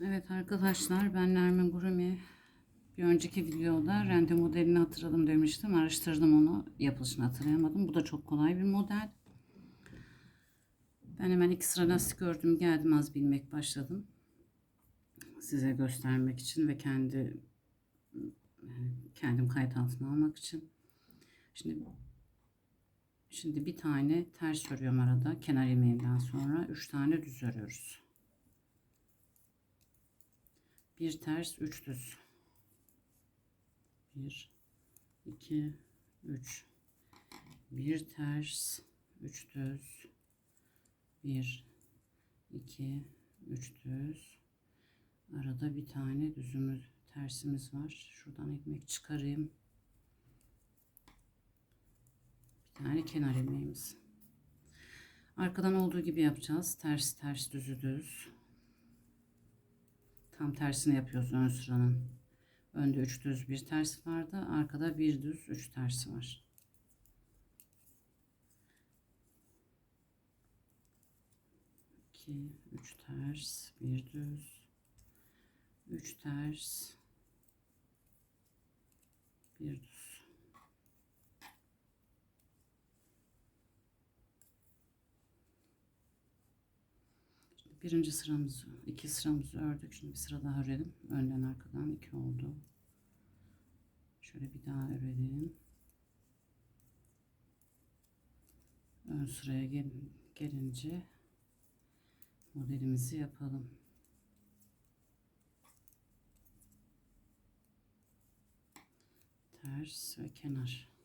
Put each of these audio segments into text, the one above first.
Evet arkadaşlar ben Nermin Gurumi. Bir önceki videoda rende modelini hatırladım demiştim. Araştırdım onu. Yapılışını hatırlayamadım. Bu da çok kolay bir model. Ben hemen iki sıra lastik ördüm. Geldim az bilmek başladım. Size göstermek için ve kendi kendim kayıt altına almak için. Şimdi şimdi bir tane ters örüyorum arada. Kenar ilmeğinden sonra üç tane düz örüyoruz. Bir ters, üç düz. Bir, iki, üç. Bir ters, üç düz. Bir, iki, üç düz. Arada bir tane düzümüz, tersimiz var. Şuradan ilmek çıkarayım. Bir tane kenar ilmeğimiz. Arkadan olduğu gibi yapacağız. Ters, ters, düzü düz. Tam tersini yapıyoruz ön sıranın. Önde 3 düz bir ters vardı. Arkada bir düz 3 tersi var. İki, üç ters, bir düz, üç ters, bir düz. Birinci sıramızı, iki sıramızı ördük. Şimdi bir sıra daha örelim. Önden arkadan iki oldu. Şöyle bir daha örelim. Ön sıraya gel gelince modelimizi yapalım. Ters ve kenar.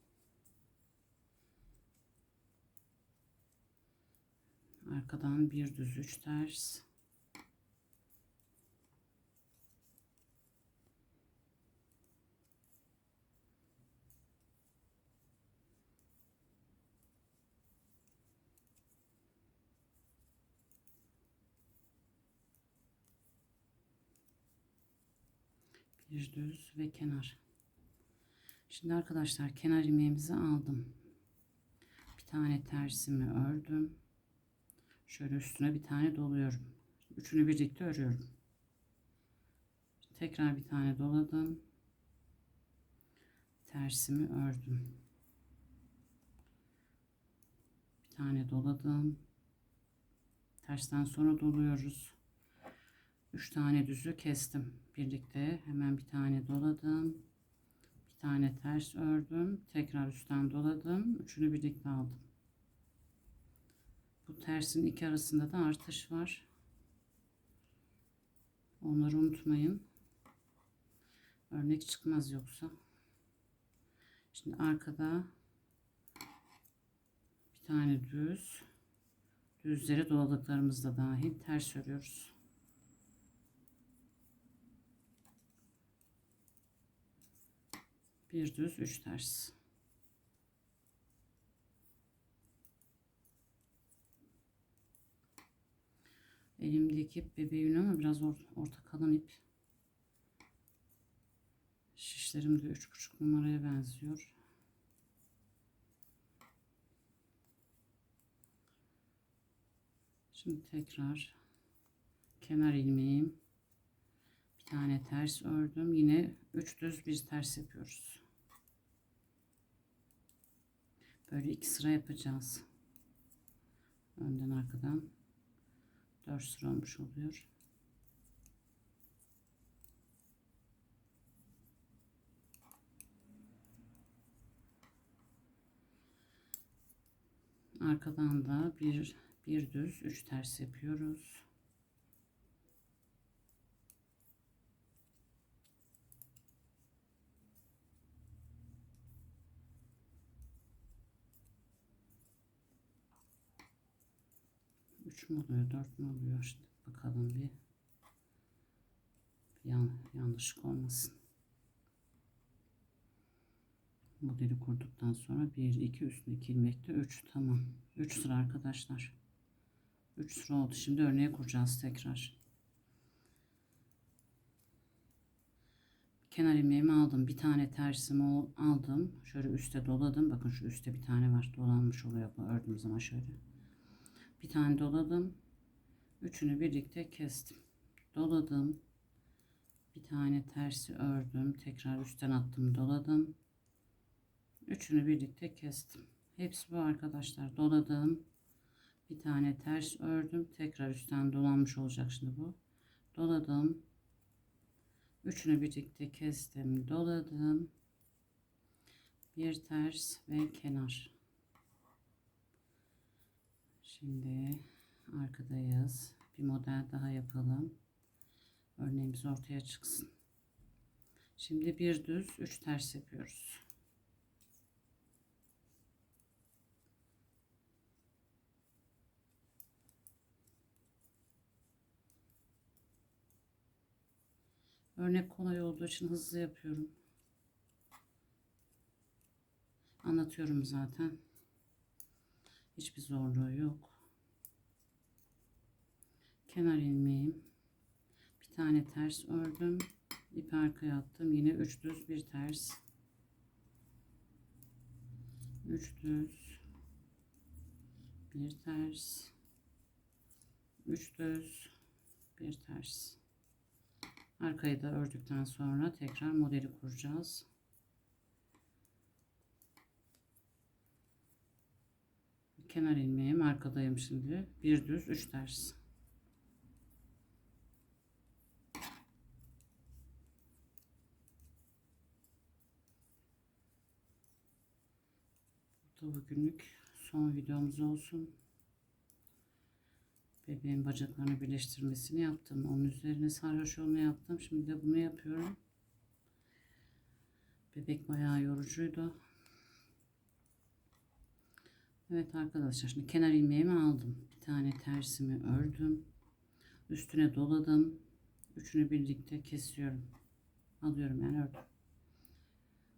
Arkadan bir düz üç ters. Bir düz ve kenar. Şimdi arkadaşlar kenar ilmeğimizi aldım. Bir tane tersimi ördüm. Şöyle üstüne bir tane doluyorum. Üçünü birlikte örüyorum. Tekrar bir tane doladım. Tersimi ördüm. Bir tane doladım. Tersten sonra doluyoruz. Üç tane düzü kestim. Birlikte hemen bir tane doladım. Bir tane ters ördüm. Tekrar üstten doladım. Üçünü birlikte aldım. Bu tersin iki arasında da artış var. Onları unutmayın. Örnek çıkmaz yoksa. Şimdi arkada bir tane düz. Düzleri doladıklarımız da dahil ters örüyoruz. Bir düz, üç ters. Elimdeki ip bebeğin ama biraz orta, orta kalın ip. Şişlerim de üç buçuk numaraya benziyor. Şimdi tekrar kenar ilmeğim. Bir tane ters ördüm. Yine üç düz bir ters yapıyoruz. Böyle iki sıra yapacağız. Önden arkadan 4 sıra olmuş oluyor. Arkadan da bir bir düz, üç ters yapıyoruz. Üç mü oluyor, dört mü oluyor? Şimdi bakalım bir. yan, yanlışlık olmasın. Modeli kurduktan sonra 1, 2, üstündeki ilmekte 3. Tamam. 3 sıra arkadaşlar. 3 sıra oldu. Şimdi örneği kuracağız tekrar. Kenar ilmeğimi aldım. Bir tane tersimi aldım. Şöyle üste doladım. Bakın şu üstte bir tane var. Dolanmış oluyor. Ördüğüm zaman şöyle. Bir tane doladım. Üçünü birlikte kestim. doladım. Bir tane tersi ördüm. Tekrar üstten attım, doladım. Üçünü birlikte kestim. Hepsi bu arkadaşlar. Doladım. Bir tane ters ördüm. Tekrar üstten dolanmış olacak şimdi bu. Doladım. Üçünü birlikte kestim. Doladım. Bir ters ve kenar. Şimdi arkadayız. Bir model daha yapalım. Örneğimiz ortaya çıksın. Şimdi bir düz, üç ters yapıyoruz. Örnek kolay olduğu için hızlı yapıyorum. Anlatıyorum zaten. Hiçbir zorluğu yok. Kenar ilmeğim. Bir tane ters ördüm. İp arkaya attım. Yine üç düz bir ters. Üç düz. Bir ters. Üç düz. Bir ters. Arkayı da ördükten sonra tekrar modeli kuracağız. Kenar ilmeğim arkadayım şimdi. Bir düz, üç ters. Bu bugünlük son videomuz olsun. Bebeğin bacaklarını birleştirmesini yaptım. Onun üzerine sarhoş olma yaptım. Şimdi de bunu yapıyorum. Bebek bayağı yorucuydu. Evet arkadaşlar şimdi kenar ilmeğimi aldım. Bir tane tersimi ördüm. Üstüne doladım. Üçünü birlikte kesiyorum. Alıyorum yani ördüm.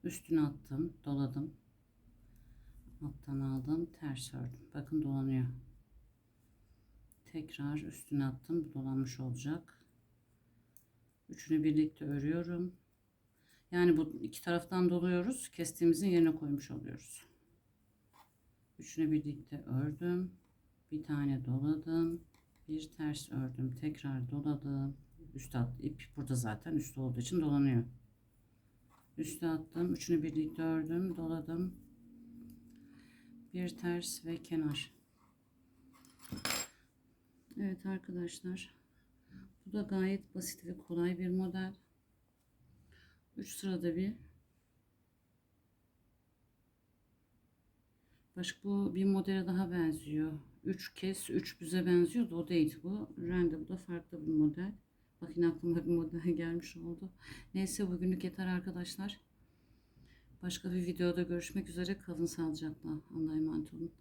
Üstüne attım. Doladım. Alttan aldım. Ters ördüm. Bakın dolanıyor. Tekrar üstüne attım dolanmış olacak. Üçünü birlikte örüyorum. Yani bu iki taraftan doluyoruz kestiğimizin yerine koymuş oluyoruz. Üçünü birlikte ördüm. Bir tane doladım. Bir ters ördüm tekrar doladım. Üst at ip burada zaten üstte olduğu için dolanıyor. Üste attım üçünü birlikte ördüm doladım bir ters ve kenar Evet arkadaşlar. Bu da gayet basit ve kolay bir model. 3 sırada bir. Başka bu bir modele daha benziyor. 3 kez 3 büze benziyor da o değil bu. Rende bu da farklı bir model. Bakın aklıma bir model gelmiş oldu. Neyse bugünlük yeter arkadaşlar. Başka bir videoda görüşmek üzere. Kalın sağlıcakla. Allah'a emanet olun.